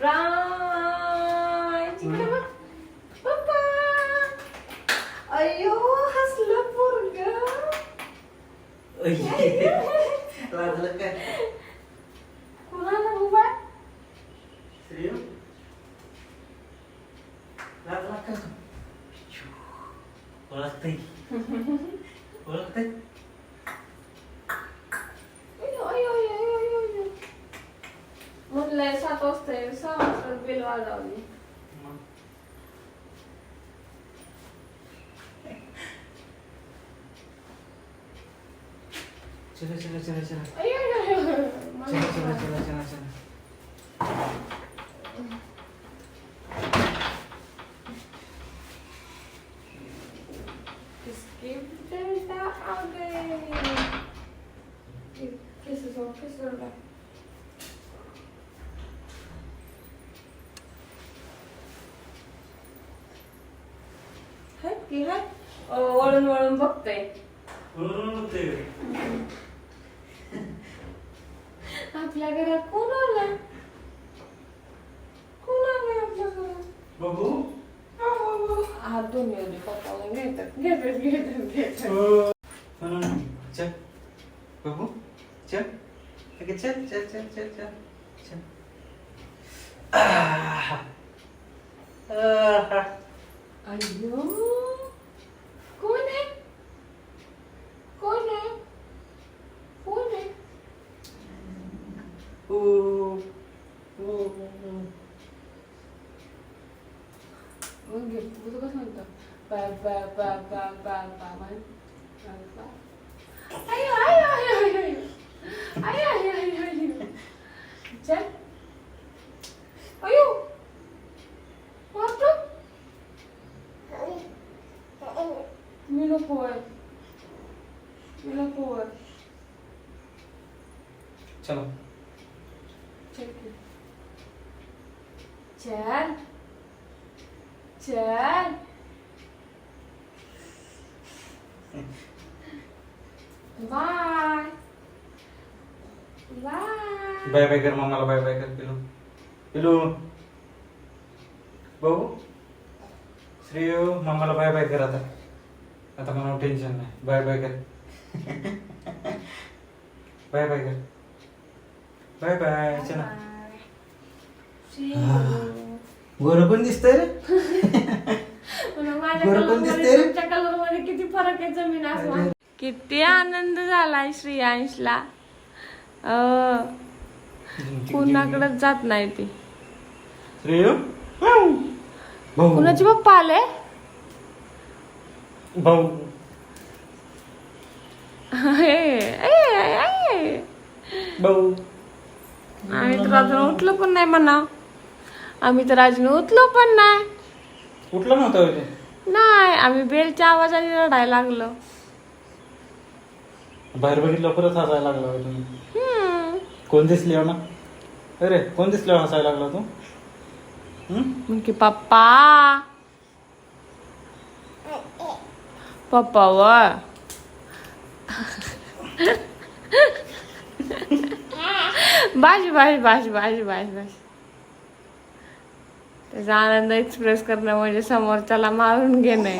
from म्हणलंय सात वाजता ये, सहा वाजता बेल वाजवली मग. चला चला चला चला अयो अयो अयो अयो. चला चला मला चला चला चला इसके बेटा आ गए किस सो किस सो है की है वळून वळून बघतोय म्हणून बघतोय घरी. आपल्या घरात कोण आलं कोण आलं आपल्या घरात बघू हात धुवून येऊ दे पप्पा मग घेतात घेतात घेतात घेतात म्हणून चल बघू चल ओके, चल चल चल चल चल चल आह. आह. अयो कोण आहे कोण आहे कोण आहे ऊ, ऊ, ऊ. मग घे तू कसं म्हणतो बा बा बा बा बा बा म्हण. बा, बा. अयो अयो अयो अयो अयो अयो अयो अयो अयो चल अयो वाटतं मी नको आहे मी नको आहे चलो चल की. चल चल बाय. बाय. बाय बाय कर मम्माला बाय बाय कर पिलू. पिलू. बघू. श्रेय मम्माला बाय बाय कर आता. आता मला टेन्शन नाही. बाय बाय कर. बाय बाय कर. Bye bye. चला. गोर पण दिसतंय रे. पण कलरमध्ये किती फरक आहे जमीन आसमान किती आनंद झालाय श्रेयांशला. अं, कुणाकडेच जात नाही ती. श्रेय? भाऊ. कुणाचे पप्पा आले? भाऊ. ए, ए, ए. भाऊ. आम्ही तर अजून उठलो पण नाही म्हणा. आम्ही तर अजून उठलो पण नाही. कुठला नव्हता होय तू? नाही आम्ही बेलच्या आवाजाने रडायला लागलो. बाहेर बघितलं परत हसायला लागला होय तुम्ही. हम्म. कोण दिसले हो ना? अरे कोण दिसले हसायला लागला तू? हम्म? की पप्पा. पप्पा व बाश बाश बाश बाश बाश बाश त्याचा आनंद एक्सप्रेस करणं म्हणजे समोरच्याला मारून घेणे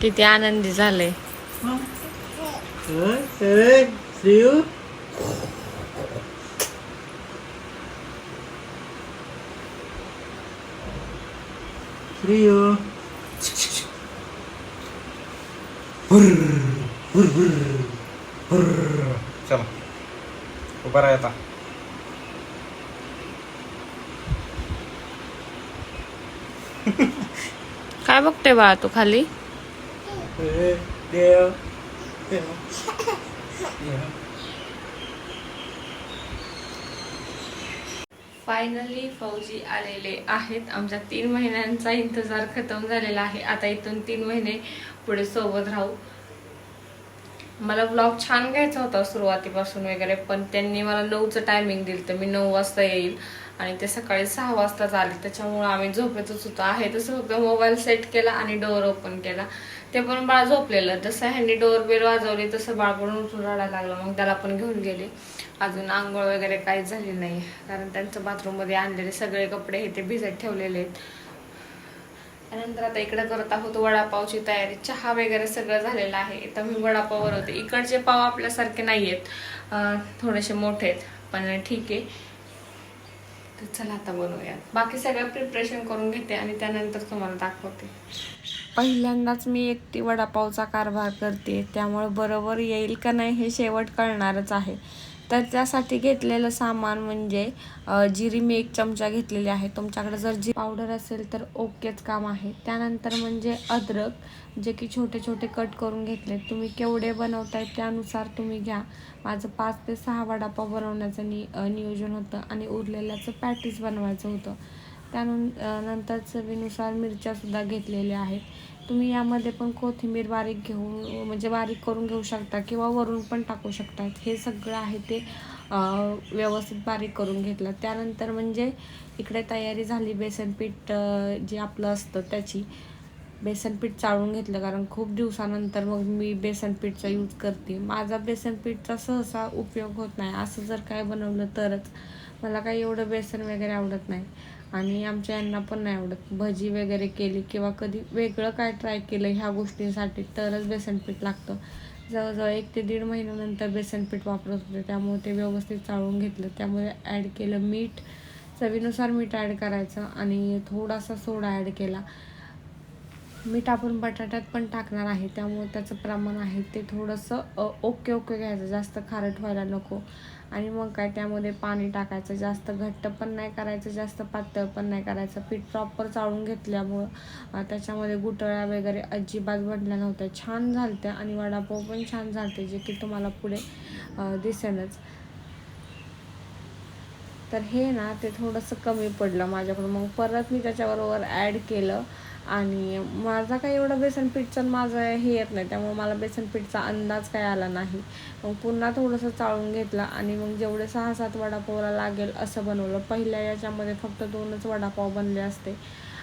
किती आनंदी झाले प्रिय चला उभा राहा आता काय बघते बा तू खाली Yeah. Yeah. Yeah. फायनली फौजी आलेले आहेत. आमच्या तीन महिन्यांचा इंतजार खतम झालेला आहे. आता इथून तीन महिने पुढे सोबत राहू. मला ब्लॉग छान घ्यायचा होता सुरुवातीपासून वगैरे पण त्यांनी मला नऊचं टायमिंग दिलं तर मी नऊ वाजता येईल आणि ते सकाळी सहा वाजताच आले. त्याच्यामुळं आम्ही झोपेतच होतो. आहे तसं फक्त मोबाईल सेट केला आणि डोअर ओपन केला. ते पण बाळ झोपलेलं. जसं ह्यांनी डोअर बेल वाजवली तसं बाळ पण उठून रडायला लागलं. मग त्याला पण घेऊन गेले. अजून आंघोळ वगैरे काहीच झाली नाही. कारण त्यांचं बाथरूममध्ये आणलेले सगळे कपडे हे ते भिजत ठेवलेले आहेत. त्यानंतर आता इकडे करत आहोत वडापावची तयारी. चहा वगैरे सगळं झालेलं आहे. तर मी वडापाव होते. इकडचे पाव आपल्यासारखे नाही आहेत थोडेसे मोठे आहेत. पण ठीक आहे. तर चला आता बनवूयात. बाकी सगळं प्रिपरेशन करून घेते आणि त्यानंतर तुम्हाला दाखवते. पहिल्यांदाच मी एकटी वडापावचा कारभार करते. त्यामुळे बरोबर येईल का नाही हे शेवट कळणारच आहे. तर त्यासाठी घेतलेलं सामान म्हणजे जिरी मी एक चमचा घेतलेली आहे. तुमच्याकडे जर जी पावडर असेल तर ओकेच काम आहे. त्यानंतर म्हणजे अद्रक जे की छोटे छोटे कट करून घेतले तुम्ही केवढे बनवताय त्यानुसार तुम्ही घ्या. माझं पाच ते सहा वडापाव बनवण्याचं नि नियोजन होतं आणि उरलेल्याचं पॅटीस बनवायचं होतं. त्यानं नंतर चवीनुसार मिरच्यासुद्धा घेतलेल्या आहेत. तुम्ही यामध्ये पण कोथिंबीर बारीक घेऊन म्हणजे बारीक करून घेऊ शकता किंवा वरून पण टाकू शकतात. हे सगळं आहे ते व्यवस्थित बारीक करून घेतलं. त्यानंतर म्हणजे इकडे तयारी झाली बेसनपीठ जे आपलं असतं त्याची. बेसनपीठ चाळून घेतलं कारण खूप दिवसानंतर मग मी बेसनपीठचा यूज करते. माझा बेसन पीठचा सहसा उपयोग होत नाही. असं जर काय बनवलं तरच मला काही एवढं बेसन वगैरे आवडत नाही. आणि आमच्या यांना पण नाही आवडत. भजी वगैरे केली किंवा कधी वेगळं काय ट्राय केलं ह्या गोष्टींसाठी तरच बेसन पीठ लागतं. जवळजवळ एक ते दीड महिन्यानंतर बेसन पीठ वापरत होते. त्यामुळे ते व्यवस्थित चाळून घेतलं. त्यामुळे ॲड केलं मीठ. चवीनुसार मीठ ॲड करायचं आणि थोडासा सोडा ॲड केला. मीठ आपण बटाट्यात पण टाकणार आहे त्यामुळे त्याचं प्रमाण आहे ते थोडंसं ओके ओके घ्यायचं. जास्त खारट व्हायला नको. आणि मग काय त्यामध्ये पाणी टाकायचं. जास्त घट्ट पण नाही करायचं जास्त पातळ पण नाही करायचं. पीठ प्रॉपर चाळून घेतल्यामुळं त्याच्यामध्ये गुटळ्या वगैरे अजिबात बनल्या नव्हत्या. छान झालत्या आणि वडापाव पण छान झालते जे की तुम्हाला पुढे दिसेलच. तर हे ना ते थोडंसं कमी पडलं माझ्याकडून. मग परत मी त्याच्याबरोबर ॲड केलं. आणि माझा काही एवढं बेसन पीठचा माझं हे येत नाही त्यामुळे मला बेसन पीठचा अंदाज काही आला नाही. मग पुन्हा थोडंसं चाळून घेतला आणि मग जेवढे सहा सात वडापावला लागेल असं बनवलं. पहिल्या याच्यामध्ये फक्त दोनच वडापाव बनले असते.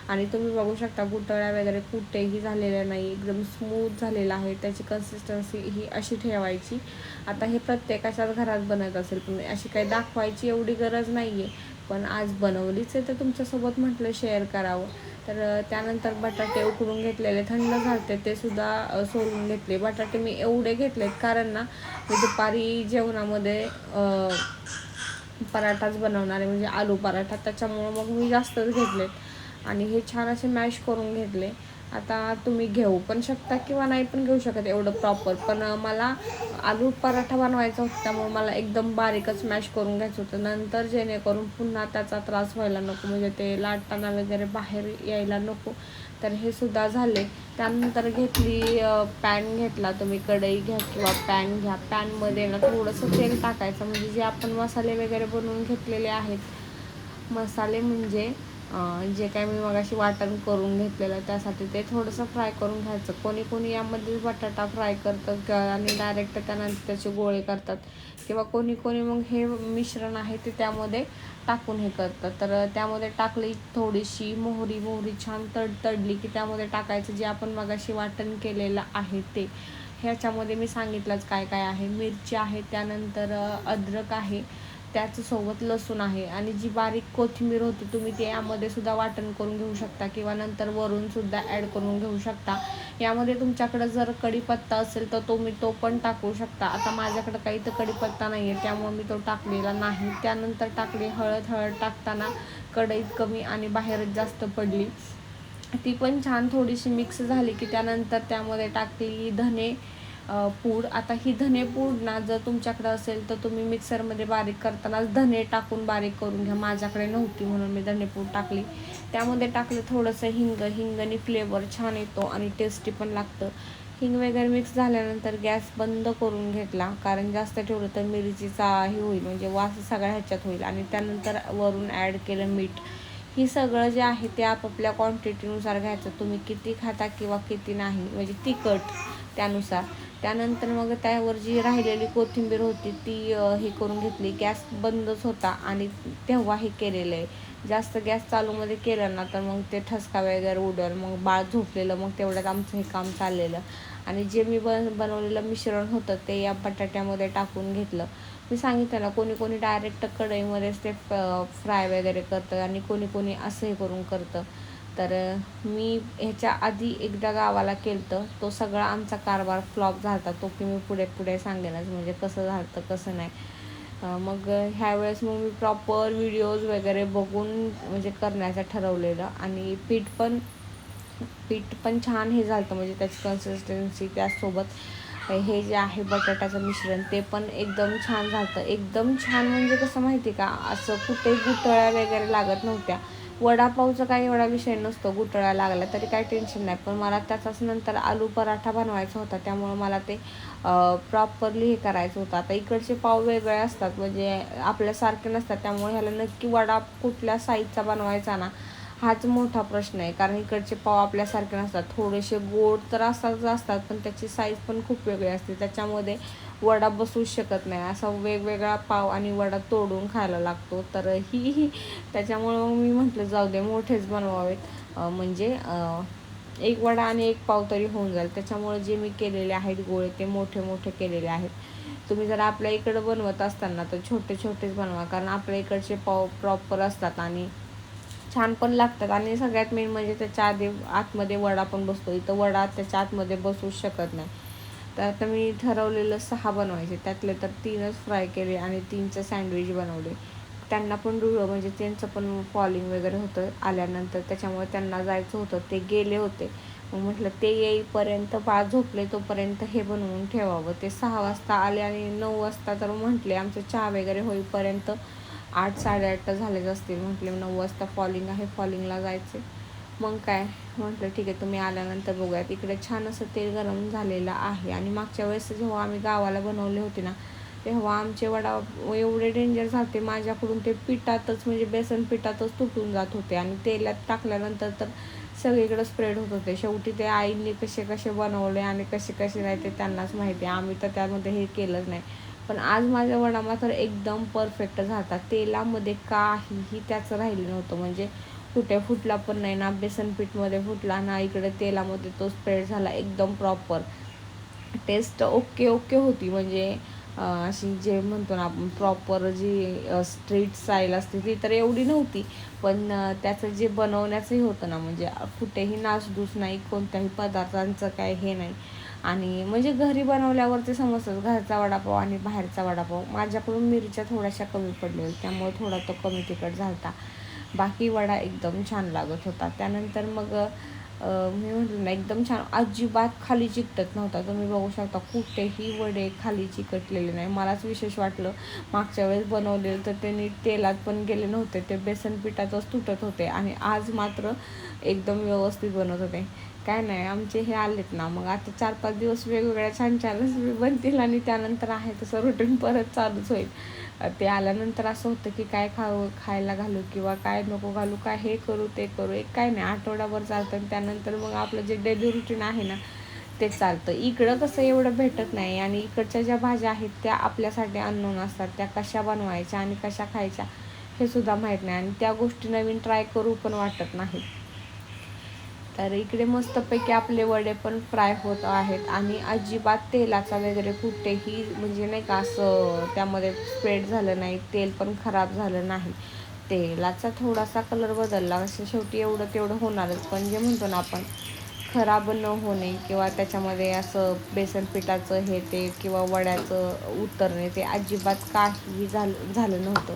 आणि तुम्ही बघू शकता गुटळ्या वगैरे कुठेही झालेल्या नाही एकदम स्मूथ झालेला आहे. त्याची कन्सिस्टन्सी ही अशी ठेवायची. आता हे प्रत्येकाच्याच घरात बनत असेल पण अशी काही दाखवायची एवढी गरज नाही आहे पण आज बनवलीच आहे तर तुमच्यासोबत म्हटलं शेअर करावं. तर त्यानंतर बटाटे उकडून घेतलेले थंड झाले ते सुद्धा सोलून घेतले. बटाटे मी एवढे घेतलेत कारण ना मी दुपारी जेवणामध्ये पराठाच बनवणार आहे म्हणजे आलू पराठा त्याच्यामुळं मग मी जास्तच घेतलेत. आणि हे छान असे मॅश करून घेतले. आता तुम्ही घेऊ पण शकता किंवा नाही पण घेऊ शकत एवढं प्रॉपर पण मला आलू पराठा बनवायचा होता त्यामुळे मला एकदम बारीकच मॅश करून घ्यायचं होतं. नंतर जेणेकरून पुन्हा त्याचा त्रास व्हायला नको म्हणजे ते लाटताना वगैरे बाहेर यायला नको. तर हे सुद्धा झाले. त्यानंतर घेतली पॅन घेतला तुम्ही कढई घ्या किंवा पॅन घ्या. पॅनमध्ये ना थोडंसं तेल टाकायचं म्हणजे जे आपण मसाले वगैरे बनवून घेतलेले आहेत. मसाले म्हणजे जे काय मी मगाशी वाटण करून घेतलेलं त्यासाठी ते थोडंसं फ्राय करून घ्यायचं. कोणी कोणी यामध्ये बटाटा फ्राय करतं आणि डायरेक्ट त्यानंतर त्याचे गोळे करतात. किंवा कोणी कोणी मग हे मिश्रण आहे ते त्यामध्ये टाकून हे करतात. तर त्यामध्ये टाकली थोडीशी मोहरी मोहरी छान तड तडली की त्यामध्ये टाकायचं जे आपण मगाशी वाटण केलेलं आहे ते. ह्याच्यामध्ये मी सांगितलंच काय काय आहे. मिरची आहे त्यानंतर अद्रक आहे. त्याच्यासोबत लसूण आहे. आणि जी बारीक कोथिंबीर होती तुम्ही ते यामध्ये सुद्धा वाटण करून घेऊ शकता किंवा नंतर वरून सुद्धा ॲड करून घेऊ शकता. यामध्ये तुमच्याकडे जर कढीपत्ता असेल तर तुम्ही तो पण टाकू शकता. आता माझ्याकडे काही तर कढीपत्ता नाही आहे त्यामुळे मी तो टाकलेला नाही. त्यानंतर टाकली हळद. हळद टाकताना कढईत कमी आणि बाहेरच जास्त पडली. ती पण छान थोडीशी मिक्स झाली की त्यानंतर त्यामध्ये टाकली धने पूड. आता ही धने पूड ना जर तुमच्याकडे असेल तर तुम्ही मिक्सरमध्ये बारीक करतानाच धने टाकून बारीक करून घ्या. माझ्याकडे नव्हती म्हणून मी धने पूड टाकली. त्यामध्ये टाकलं थोडंसं हिंग. हिंगाने फ्लेवर छान येतो आणि टेस्टी पण लागतं. हिंग वगैरे मिक्स झाल्यानंतर गॅस बंद करून घेतला. कारण जास्त ठेवलं तर मिरचीचा हे होईल म्हणजे वास सगळ्या ह्याच्यात होईल. आणि त्यानंतर वरून ॲड केलं मीठ. ही सगळं जे आहे ते आपापल्या क्वांटिटीनुसार घ्यायचं. तुम्ही किती खाता किंवा किती नाही म्हणजे तिखट त्यानुसार. त्यानंतर मग त्यावर जी राहिलेली कोथिंबीर होती ती हे करून घेतली. गॅस बंदच होता आणि तेव्हा हे केलेलं आहे. जास्त गॅस चालूमध्ये केलं ना तर मग ते ठसका वगैरे उडल. मग बाळ झोपलेलं मग तेवढ्यात आमचं हे काम चाललेलं. आणि जे मी बन बनवलेलं मिश्रण होतं ते या बटाट्यामध्ये टाकून घेतलं. मी सांगितलं ना कोणी कोणी डायरेक्ट कढईमध्येच ते फ्राय वगैरे करतं आणि कोणी कोणी असं हे करून करतं. तर मी ह्याच्या आधी एकदा गावाला केलं तो सगळा आमचा कारभार फ्लॉप झाला तो की मी पुढे पुढे सांगेनच म्हणजे कसं झालं कसं नाही. मग ह्यावेळेस मग मी प्रॉपर व्हिडिओज वगैरे बघून म्हणजे करण्याचं ठरवलेलं. आणि पीठ पण पीठ पण छान हे झालं म्हणजे त्याची कन्सिस्टन्सी त्यासोबत हे जे आहे बटाट्याचं मिश्रण ते पण एकदम छान झालं एकदम छान म्हणजे कसं माहिती का? असं कुठे गुटळ्या वगैरे लागत नव्हत्या. वडापावचा काही एवढा विषय नसतो गुटळा लागला तरी काही टेन्शन नाही. पण मला त्याचाच नंतर आलू पराठा बनवायचा होता त्यामुळं मला ते प्रॉपरली हे करायचं होतं. आता इकडचे पाव वेगळे असतात म्हणजे आपल्यासारखे नसतात त्यामुळे ह्याला नक्की वडा कुठल्या साईजचा बनवायचा ना हाच मोठा प्रश्न आहे. कारण इकडचे पाव आपल्यासारखे नसतात. थोडेसे गोड तर असतातच असतात पण त्याची साईज पण खूप वेगळी असते. त्याच्यामध्ये वडा बसूच शकत नाही. असा वेगवेगळा पाव आणि वडा तोडून खायला लागतो. तर ही ही. त्याच्यामुळं मग मी म्हटलं जाऊ दे मोठेच बनवावेत. म्हणजे एक वडा आणि एक पाव तरी होऊन जाईल. त्याच्यामुळे जे मी केलेले आहेत गोळे ते मोठे मोठे केलेले आहेत. तुम्ही जर आपल्या इकडं बनवत असताना तर छोटे छोटेच बनवा. कारण आपल्या इकडचे पाव प्रॉपर असतात आणि छान पण लागतात. आणि सगळ्यात मेन म्हणजे त्याच्या आधी आतमध्ये वडा पण बसतो. इथं वडा त्याच्या आतमध्ये बसूच शकत नाही. तर आता मी ठरवलेलं सहा बनवायचे. त्यातले तर तीनच फ्राय केले आणि तीनचं सँडविच बनवले. त्यांना पण रुळं म्हणजे त्यांचं पण फॉलिंग वगैरे होतं आल्यानंतर. त्याच्यामुळे त्यांना जायचं होतं. ते गेले होते. मग म्हटलं ते येईपर्यंत बाळ झोपले तोपर्यंत हे बनवून ठेवावं. ते सहा वाजता आले आणि नऊ वाजता तर म्हटले आमचं चहा वगैरे होईपर्यंत आठ साडेआठ झालेच असतील. म्हटले नऊ वाजता फॉलिंग आहे फॉलिंगला जायचे मग काय? म्हटलं ठीक आहे तुम्ही आल्यानंतर बघूयात. इकडे छान असं तेल गरम झालेलं आहे. आणि मागच्या वेळेस जेव्हा आम्ही गावाला बनवले होते ना तेव्हा आमचे वडा एवढे डेंजर झाले माझ्याकडून ते पिठातच म्हणजे बेसन पिठातच तुटून जात होते. आणि तेलात टाकल्यानंतर तर सगळीकडे स्प्रेड होत होते. शेवटी ते आईंनी कसे कसे बनवले आणि कसे कसे नाही ते त्यांनाच माहिती आहे. आम्ही तर त्यामध्ये हे केलंच नाही. पण आज माझ्या वडा मात्र एकदम परफेक्ट झाला तेलामध्ये काहीही त्याचं राहिलं नव्हतं. म्हणजे कुठे फुटला पण नाही ना बेसन पीठमध्ये फुटला ना इकडे तेलामध्ये तो स्प्रेड झाला एकदम प्रॉपर टेस्ट ओके ओके होती. म्हणजे अशी जे म्हणतो ना आपण प्रॉपर जी स्ट्रीट स्टाईल असते ती तर एवढी नव्हती. पण त्याचं जे बनवण्याचंही होतं ना म्हणजे कुठेही नासधूस नाही कोणत्याही पदार्थांचं काय हे नाही. आणि म्हणजे घरी बनवल्यावर ते समजतंच घरचा वडापाव आणि बाहेरचा वडापाव. माझ्याकडून मिरच्या थोड्याशा कमी पडलेल्या त्यामुळे थोडा तो कमी तिखट झाला बाकी वडा एकदम छान लागत होता. त्यानंतर मग मी म्हटलं ना एकदम छान. अजिबात खाली चिकटत नव्हता. तुम्ही बघू शकता कुठेही वडे खाली चिकटलेले नाही. मलाच विशेष वाटलं मागच्या वेळेस बनवलेलं तर ते नीट तेलात पण गेले नव्हते. ते बेसन पिठातच तुटत होते. आणि आज मात्र एकदम व्यवस्थित बनवत होते. काय नाही आमचे हे आलेत ना. मग आता चार पाच दिवस वेगवेगळ्या छान छान रेसिपी बनतील आणि त्यानंतर आहे तसं रुटीन परत चालूच होईल. ते आल्यानंतर असं होतं की काय खाऊ खायला घालू किंवा काय नको घालू काय हे करू ते करू. एक काय नाही आठवडाभर चालतं आणि त्यानंतर मग आपलं जे डेली रुटीन आहे ना ते चालतं. इकडं कसं एवढं भेटत नाही आणि इकडच्या ज्या भाज्या आहेत त्या आपल्यासाठी अननोन असतात. त्या कशा बनवायच्या आणि कशा खायच्या हे सुद्धा माहीत नाही. आणि त्या गोष्टी नवीन ट्राय करू पण वाटत नाहीत. तर इकडे मस्तपैकी आपले वडे पण फ्राय होत आहेत आणि अजिबात तेलाचा वगैरे कुठेही म्हणजे नाही का असं त्यामध्ये स्प्रेड झालं नाही तेल पण खराब झालं नाही. तेलाचा थोडासा कलर बदलला असं शेवटी एवढं तेवढं होणारच. पण जे म्हणतो ना आपण खराब न होणे किंवा त्याच्यामध्ये असं बेसन पिठाचं हे ते किंवा वड्याचं उतरणे ते अजिबात काही झालं झालं नव्हतं.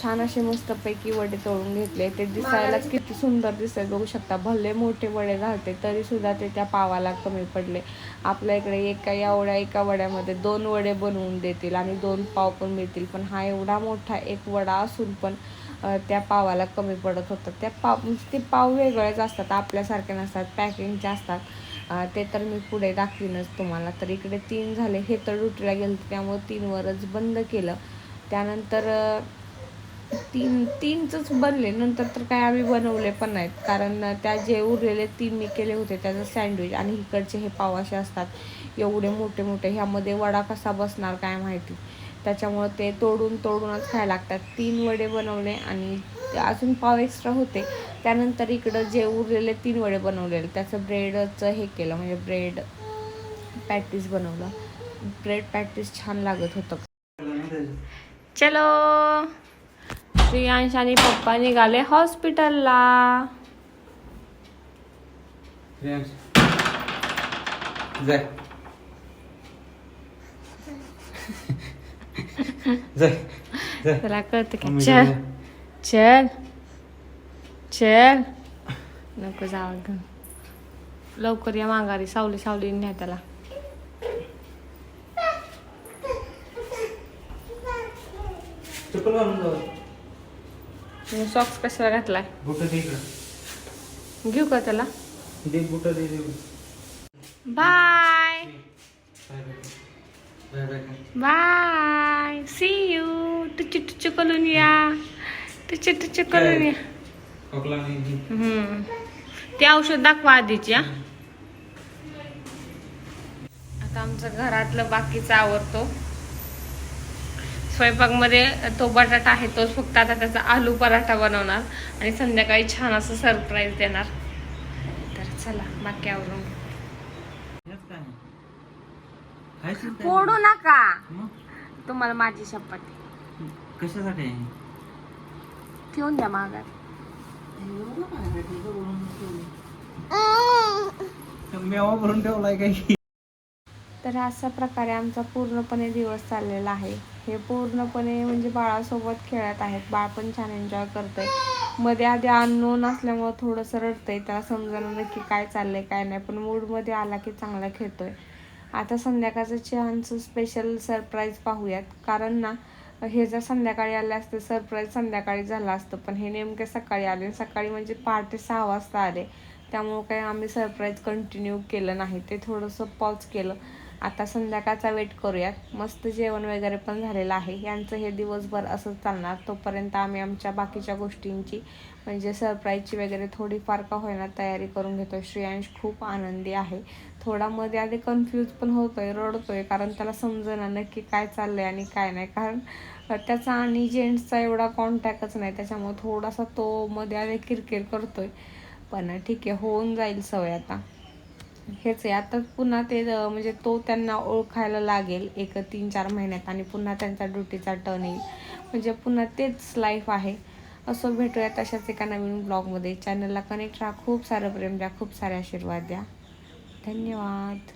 छान असे मस्तपैकी वडे तळून घेतले. ते दिसायलाच किती सुंदर दिसत बघू शकता. भले मोठे वडे घालते तरी सुद्धा ते त्या पावाला कमी पडले. आपल्या इकडे एका एवढ्या एका वड्यामध्ये दोन वडे बनवून देतील आणि दोन पाव पण मिळतील. पण हा एवढा मोठा एक वडा असून पण त्या पावाला कमी पडत होतं. त्या पाव म्हणजे ते पाव वेगळेच असतात आपल्यासारखे नसतात. पॅकिंगचे असतात ते तर मी पुढे दाखवीनच तुम्हाला. तर इकडे तीन झाले हे तर ड्युटीला गेलं त्यामुळे तीनवरच बंद केलं. त्यानंतर तीन तीनच बनले. नंतर तर काय आम्ही बनवले पण नाहीत. कारण त्या जे उरलेले तीन मी केले होते त्याचं सँडविच आणि इकडचे हे पाव असे असतात. एवढे मोठे मोठे. ह्यामध्ये वडा कसा बसणार काय माहिती. त्याच्यामुळं ते तोडून तोडूनच खायला लागतात. तीन वडे बनवले आणि ते अजून पाव एक्स्ट्रा होते. त्यानंतर इकडं जे उरलेले तीन वडे बनवलेले. त्याचं ब्रेडचं हे केलं. म्हणजे ब्रेड पॅटीस बनवलं. ब्रेड पॅटीस छान लागत होतं. चलो. श्रेयांश आणि पप्पा निघाले हॉस्पिटलला. जाय. जाय. त्याला कळतं की चल. चल चल. नको जावं घेऊन लवकर या माघारी सावली सावली न्या त्याला. चप्पल घालून जाऊ सॉक्स कशाला घातलाय? बुट दे इकडं. घेऊ का त्याला? दे बुट दे दे बाय बाय सी यू टुचू टुचू करून या. टुचू टुचू करून या. ते औषध दाखवा आधीची हा आता आमचं घरातलं बाकीचं आवरतो. स्वयंपाकमध्ये तो बटाटा आहे तोच फक्त आता त्याचा आलू पराठा बनवणार. आणि संध्याकाळी छान असं सरप्राईज देणार. तर चला बाकी आवरून? फोडू नका. तुम्हाला माझी शपथ. आहे. कशासाठी? ठेवून द्या मागात मेवा भरून ठेवलाय काही तर अशा प्रकारे आमचा पूर्णपणे दिवस चाललेला आहे. हे पूर्णपणे म्हणजे बाळासोबत खेळत आहेत. बाळ पण छान एन्जॉय करतंय. मध्ये आधी अननोन असल्यामुळं थोडंसं रडतंय. त्याला समजणं नक्की काय चाललंय काय नाही. पण मूडमध्ये आला की चांगला खेळतोय. आता संध्याकाळचं छानचं स्पेशल सरप्राईज पाहूयात. कारण ना हे जर संध्याकाळी आले असते सरप्राईज संध्याकाळी झालं असतं. पण हे नेमके सकाळी आले. सकाळी म्हणजे पहाटे सहा वाजता आले. त्यामुळं काही आम्ही सरप्राईज कंटिन्यू केलं नाही. ते थोडंसं पॉज केलं. आता संध्याकाळचा वेट करूयात. मस्त जेवण वगैरे पण झालेलं आहे. यांचं हे दिवसभर असंच चालणार. तोपर्यंत आम्ही आमच्या बाकीच्या गोष्टींची म्हणजे सरप्राईजची वगैरे थोडीफार का होईना तयारी करून घेतो श्रेयांश खूप आनंदी आहे. थोडा मध्ये आधी कन्फ्यूज पण होतोय रडतोय कारण त्याला समजेना नक्की काय चाललंय आणि काय नाही. कारण त्याचा आणि जेंट्सचा एवढा कॉन्टॅक्टच नाही. त्याच्यामुळे थोडासा तो मध्ये आधी किरकिर करतोय. पण ठीक आहे होऊन जाईल सवय आता. हेच आहे. आता पुन्हा ते म्हणजे तो त्यांना ओळखायला लागेल एक तीन चार महिन्यात आणि पुन्हा त्यांचा ड्युटीचा टर्न येईल म्हणजे पुन्हा तेच लाईफ आहे. असं भेटूया तशाच एका नवीन ब्लॉगमध्ये चॅनलला कनेक्ट राहा. खूप सारं प्रेम द्या. खूप सारे आशीर्वाद द्या. धन्यवाद.